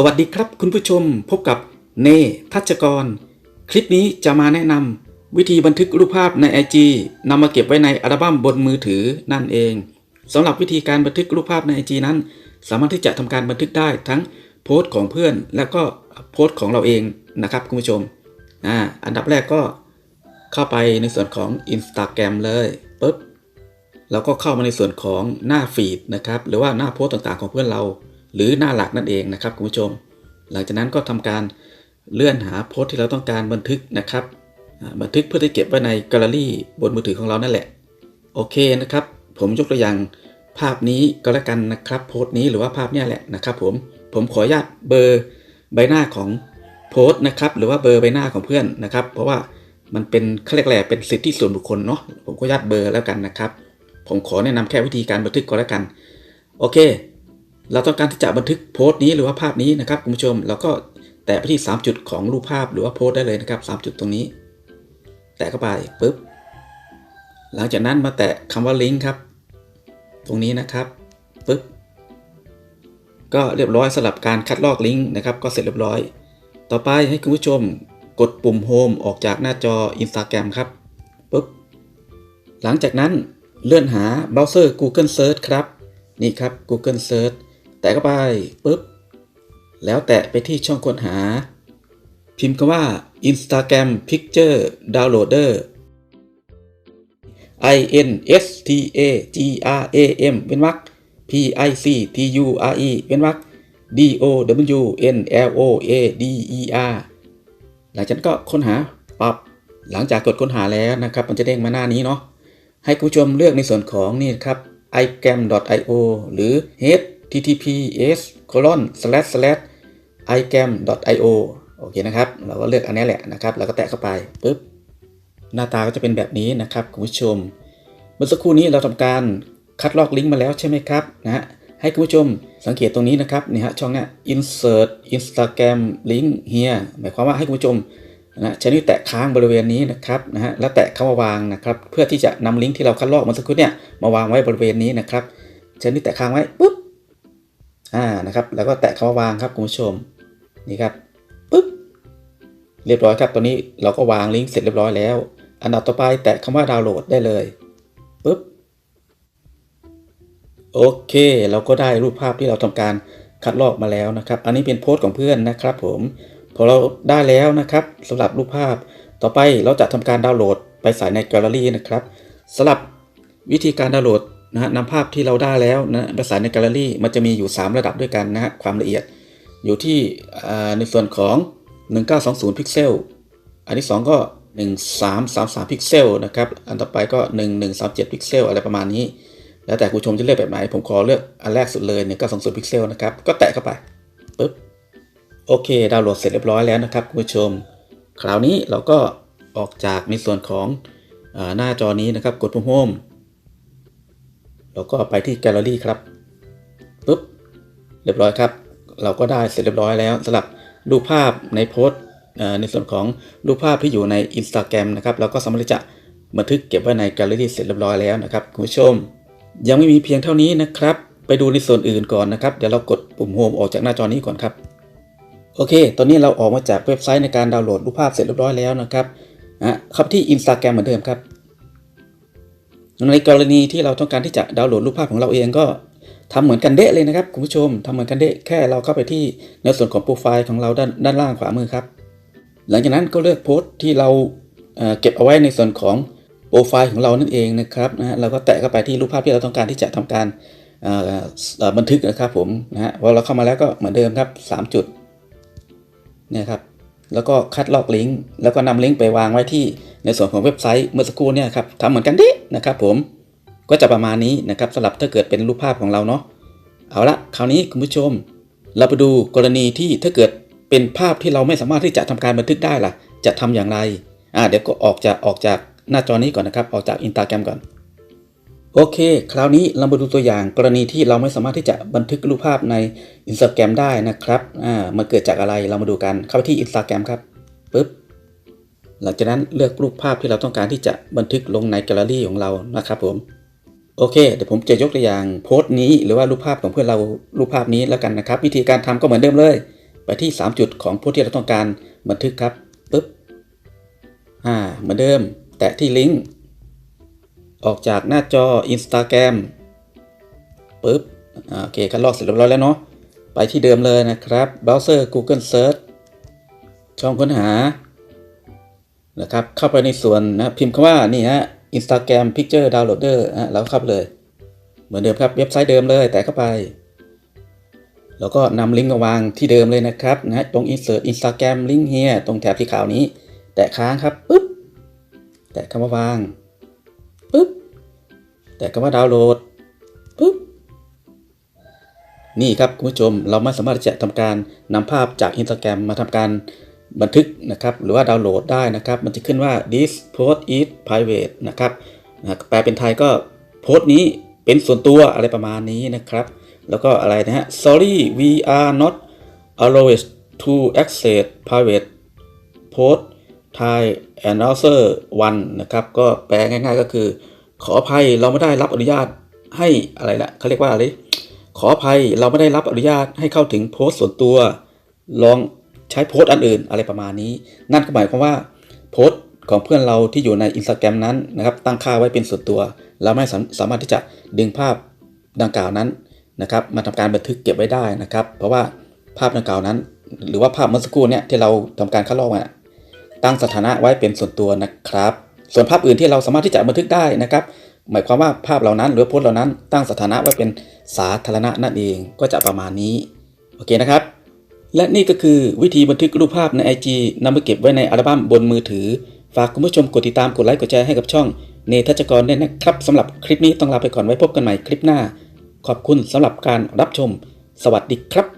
สวัสดีครับคุณผู้ชมพบกับเนทัชกร คลิปนี้จะมาแนะนำวิธีบันทึกรูปภาพใน IG นำมาเก็บไว้ในอัลบั้มบนมือถือนั่นเองสำหรับวิธีการบันทึกรูปภาพใน IG นั้น สามารถที่จะทำการบันทึกได้ทั้งโพสต์ของเพื่อน และก็โพสต์ของเราเองนะครับคุณผู้ชมอ่าอันดับแรกก็เข้าไปในส่วนของ Instagram เลยปุ๊บเราก็เข้ามาในส่วนของหน้าฟีดนะครับหรือว่าหน้าโพสต์ต่างๆของเพื่อนเรา หรือหน้าหลักนั่นเองนะครับคุณผู้ชม หลังจากนั้นก็ทำการเลื่อนหาโพสต์ที่เราต้องการบันทึกนะครับ บันทึกเพื่อที่เก็บไว้ในแกลเลอรี่บนมือถือของเรานั่นแหละ โอเคนะครับ ผมยกตัวอย่างภาพนี้ก็แล้วกันนะครับ โพสต์นี้หรือว่าภาพนี้แหละนะครับ ผมผมขออนุญาตเบอร์ใบหน้าของโพสต์นะครับ หรือว่าเบอร์ใบหน้าของเพื่อนนะครับ เพราะว่ามันเป็นเขาเรียกเป็นสิทธิส่วนบุคคลเนาะผมขออนุญาตเบอร์แล้วกันนะครับ ผมขอแนะนำแค่วิธีการบันทึกก็แล้วกัน โอเค เราต้องการที่จะบันทึกโพสต์นี้หรือว่าภาพนี้นะครับคุณผู้ชมเราก็แตะไปที่ 3 จุดของรูปภาพหรือว่าโพสต์ได้เลยนะครับ 3 จุดตรงนี้ แตะเข้าไปปุ๊บหลังจากนั้นมาแตะคำว่าลิงก์ครับ ตรงนี้นะครับปุ๊บก็เรียบร้อยสำหรับการคัดลอกลิงก์นะครับ ก็เสร็จเรียบร้อย ต่อไปให้คุณผู้ชมกดปุ่มโฮมออกจากหน้าจอ Instagram ครับปุ๊บหลังจากนั้นเลื่อนหาเบราว์เซอร์ Google Search ครับ นี่ครับ Google Search แตะเข้าไปปุ๊บ แล้วแตะไปที่ช่องค้นหา พิมพ์คำว่า Instagram Picture Downloader I N S T A G R A M เป็นวรรค P I C T U R E เป็นวรรค D O W N L O A D E R หลังจากนั้นก็ค้นหาปับหลังจากกดค้นหาแล้วนะครับ มันจะเด้งมาหน้านี้เนาะให้คุณผู้ชมเลือกในส่วนของนี่ครับ igam.io หรือ https colon slash slash https://igam.io โอเคนะครับ เราก็เลือกอันนี้แหละนะครับ แล้วก็แตะเข้าไปปุ๊บ หน้าตาก็จะเป็นแบบนี้นะครับคุณผู้ชม เมื่อสักครู่นี้เราทำการคัดลอกลิงก์มาแล้วใช่ไหมครับนะฮะ ให้คุณผู้ชมสังเกตตรงนี้นะครับนี่ฮะช่องนี้ insert instagram link here หมายความว่าให้คุณผู้ชมนะใช้นิ้วแตะค้างบริเวณนี้นะครับนะฮะแล้วแตะเข้ามาวางนะครับ เพื่อที่จะนำลิงก์ที่เราคัดลอกเมื่อสักครู่เนี่ยมาวางไว้บริเวณนี้นะครับใช้นิ้วแตะค้างไว้ปุ๊บ อ่านะครับ แล้วก็แตะเข้ามาวางครับคุณผู้ชมนี่ครับปุ๊บเรียบร้อยครับตอนนี้เราก็วางลิงก์เสร็จเรียบร้อยแล้ว อันดับต่อไปแตะคำว่าดาวน์โหลดได้เลยปุ๊บโอเค เราก็ได้รูปภาพที่เราทำการคัดลอกมาแล้วนะครับ อันนี้เป็นโพสต์ของเพื่อนนะครับ ผมพอเราได้แล้วนะครับสำหรับรูปภาพต่อไปเราจะทำการดาวน์โหลดไปใส่ในแกลเลอรี่นะครับสำหรับวิธีการดาวน์โหลด นะฮะนำภาพที่เราได้แล้วนะไปใส่ในแกลเลอรี่มันจะมีอยู่ 3 ระดับด้วยกันนะฮะความละเอียด อยู่ที่ในส่วนของ 1920 พิกเซล อันที่ 2 ก็ 1333 พิกเซลนะครับ อันต่อไปก็ 1137 พิกเซล อะไรประมาณนี้ แล้วแต่คุณผู้ชมจะเลือกแบบไหน ผมขอเลือกอันแรกสุดเลยเนี่ย920 พิกเซลนะครับ ก็แตะเข้าไปปุ๊บโอเค ดาวน์โหลดเสร็จเรียบร้อยแล้วนะครับคุณผู้ชม คราวนี้เราก็ออกจากในส่วนของอหน้าจอนี้นะครับ กดปุ่มโฮม เราก็ไปที่แกลเลอรี่ครับปุ๊บเรียบร้อยครับ เราก็ได้เสร็จเรียบร้อยแล้วสำหรับรูปภาพในโพสต์ในส่วนของรูปภาพที่อยู่ใน Instagram นะครับเราก็สามารถจะบันทึกเก็บไว้ในแกลเลอรี่เสร็จเรียบร้อยแล้วนะครับคุณผู้ชม ยังไม่มีเพียงเท่านี้นะครับ ไปดูในส่วนอื่นก่อนนะครับ เดี๋ยวเรากดปุ่มโฮมออกจากหน้าจอนี้ก่อนครับ โอเค ตอนนี้เราออกมาจากเว็บไซต์ในการดาวน์โหลดรูปภาพเสร็จเรียบร้อยแล้วนะครับนะเข้าที่ Instagram เหมือนเดิมครับ ในกรณีที่เราต้องการที่จะดาวน์โหลดรูปภาพของเราเองก็ทำเหมือนกันเดะเลยนะครับคุณผู้ชมทำเหมือนกันเดะแค่เราเข้าไปที่ในส่วนของโปรไฟล์ของเราด้านด้านล่างขวามือครับ หลังจากนั้นก็เลือกโพสต์ที่เราเก็บเอาไว้ในส่วนของโปรไฟล์ของเรานั่นเองนะครับนะฮะเราก็แตะเข้าไปที่รูปภาพที่เราต้องการที่จะทำการบันทึกนะครับผมนะฮะพอเราเข้ามาแล้วก็เหมือนเดิมครับสามจุดเนี่ยครับแล้วก็คัดลอกลิงก์แล้วก็นำลิงก์ไปวางไว้ที่ ในส่วนของเว็บไซต์เมื่อสักครู่เนี่ยครับทำเหมือนกันดินะครับผมก็จะประมาณนี้นะครับสำหรับถ้าเกิดเป็นรูปภาพของเราเนาะเอาละคราวนี้คุณผู้ชม เราไปดูกรณีที่ถ้าเกิดเป็นภาพที่เราไม่สามารถที่จะทำการบันทึกได้ล่ะ จะทำอย่างไรอ่าเดี๋ยวก็ออกจากออกจากหน้าจอนี้ก่อนนะครับ ออกจากอินสตาแกรมก่อนโอเค คราวนี้เรามาดูตัวอย่างกรณีที่เราไม่สามารถที่จะบันทึกรูปภาพใน Instagram ได้นะครับอ่ามันเกิดจากอะไรเรามาดูกันเข้าไปที่ Instagram ครับปึ๊บ หลังจากนั้นเลือกรูปภาพที่เราต้องการที่จะบันทึกลงในแกลเลอรี่ของเรานะครับผมโอเค เดี๋ยวผมจะยกตัวอย่างโพสต์นี้หรือว่ารูปภาพของเพื่อนเรารูปภาพนี้แล้วกันนะครับ วิธีการทำก็เหมือนเดิมเลย ไปที่ 3 จุดของโพสต์ที่เราต้องการบันทึกครับปึ๊บอ่าเหมือนเดิม แตะที่ลิงก์ออกจากหน้าจอ Instagram ปึ๊บอโอเคคัดลอกเสร็จเรียบร้อยแล้วเนาะไปที่เดิมเลยนะครับเบราว์เซอร์ Google Search ช่องค้นหา นะครับ เข้าไปในส่วนนะพิมพ์คำว่านี่ฮะ Instagram Picture Downloader นะแล้วเข้าไปเลย เหมือนเดิมครับเว็บไซต์เดิมเลยแต่เข้าไป แล้วก็นำลิงก์มาวางที่เดิมเลยนะครับนะตรง insert Instagram ลิงก์ here ตรงแถบสีขาวนี้ แตะค้างครับปึ๊บแตะคำว่าวางปึ๊บแตะคำว่าดาวน์โหลดปึ๊บนี่ครับคุณผู้ชมเราไม่สามารถจะทำการนำภาพจาก Instagram มาทำการ บันทึกนะครับหรือว่าดาวน์โหลดได้นะครับมันจะขึ้นว่า this post is private นะครับนะแปลเป็นไทยก็โพสต์นี้เป็นส่วนตัวอะไรประมาณนี้นะครับ แล้วก็อะไรนะฮะ sorry we are not allowed to access private post Thai announcer one นะครับก็แปลง่ายๆก็คือ ขออภัยเราไม่ได้รับอนุญาตให้อะไรละเขาเรียกว่าอะไรขออภัยเราไม่ได้รับอนุญาตให้เข้าถึงโพสต์ส่วนตัวลอง ใช้โพสต์อันอื่นอะไรประมาณนี้ นั่นก็หมายความว่าโพสต์ของเพื่อนเราที่อยู่ใน Instagram นั้นนะครับ ตั้งค่าไว้เป็นส่วนตัว เราไม่สามารถที่จะดึงภาพดังกล่าวนั้นนะครับ มาทำการบันทึกเก็บไว้ได้นะครับ เพราะว่าภาพดังกล่าวนั้น หรือว่าภาพเมื่อสักครู่เนี่ยที่เราทำการคัดลอกมาตั้งสถานะไว้เป็นส่วนตัวนะครับ ส่วนภาพอื่นที่เราสามารถที่จะบันทึกได้นะครับ หมายความว่าภาพเหล่านั้น หรือโพสต์เหล่านั้น ตั้งสถานะไว้เป็นสาธารณะนั่นเองก็จะประมาณนี้โอเคนะครับ และนี่ก็คือวิธีบันทึกรูปภาพใน IG นำมาเก็บไว้ในอัลบั้มบนมือถือ ฝากคุณผู้ชมกดติดตามกดไลค์กดแชร์ให้กับช่องเนทัชกรด้วยนะครับสำหรับคลิปนี้ต้องลาไปก่อนไว้พบกันใหม่คลิปหน้า ขอบคุณสำหรับการรับชม สวัสดีครับ